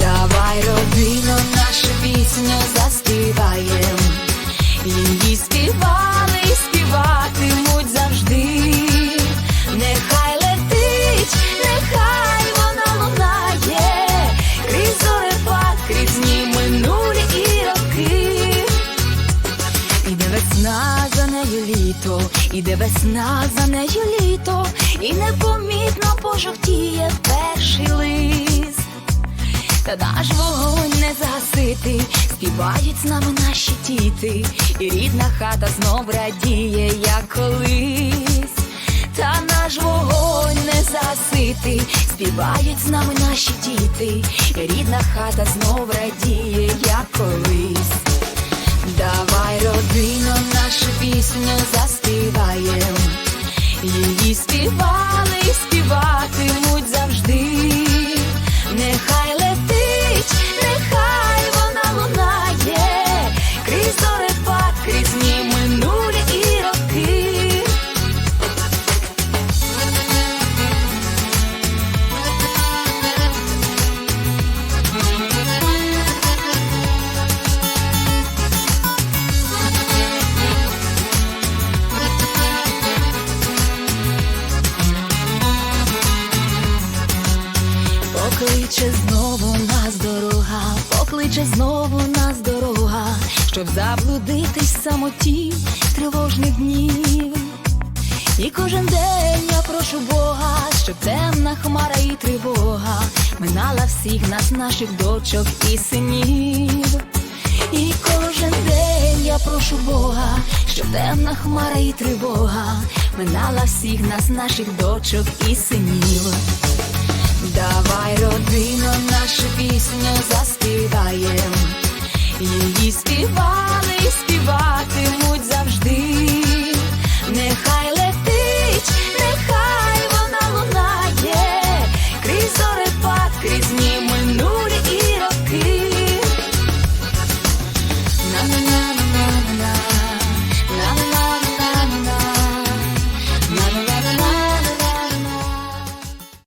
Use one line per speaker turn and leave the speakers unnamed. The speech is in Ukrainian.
Давай, родино, нашу пісню заспіваєм. Її співали і співатимуть завжди. Нехай летить, нехай вона лунає, крізь зорепад, крізь дні минулі і роки. Іде весна за нею літо, іде весна за нею літо, і непомітно пожовтіє Та наш вогонь не загасити, співають з нами наші діти, і рідна хата знов радіє, як колись. Та наш вогонь не загасити, співають з нами наші діти, і рідна хата знов радіє, як покличе знову нас дорога, щоб заблудитись самоті тривожних днів. І кожен день я прошу Бога, щоб темна хмара і тривога минала всіх нас, наших дочок і синів. І кожен день я прошу Бога, щоб темна хмара і тривога минала всіх нас, наших дочок і синів. Давай, родино, нашу пісню заспіваємо.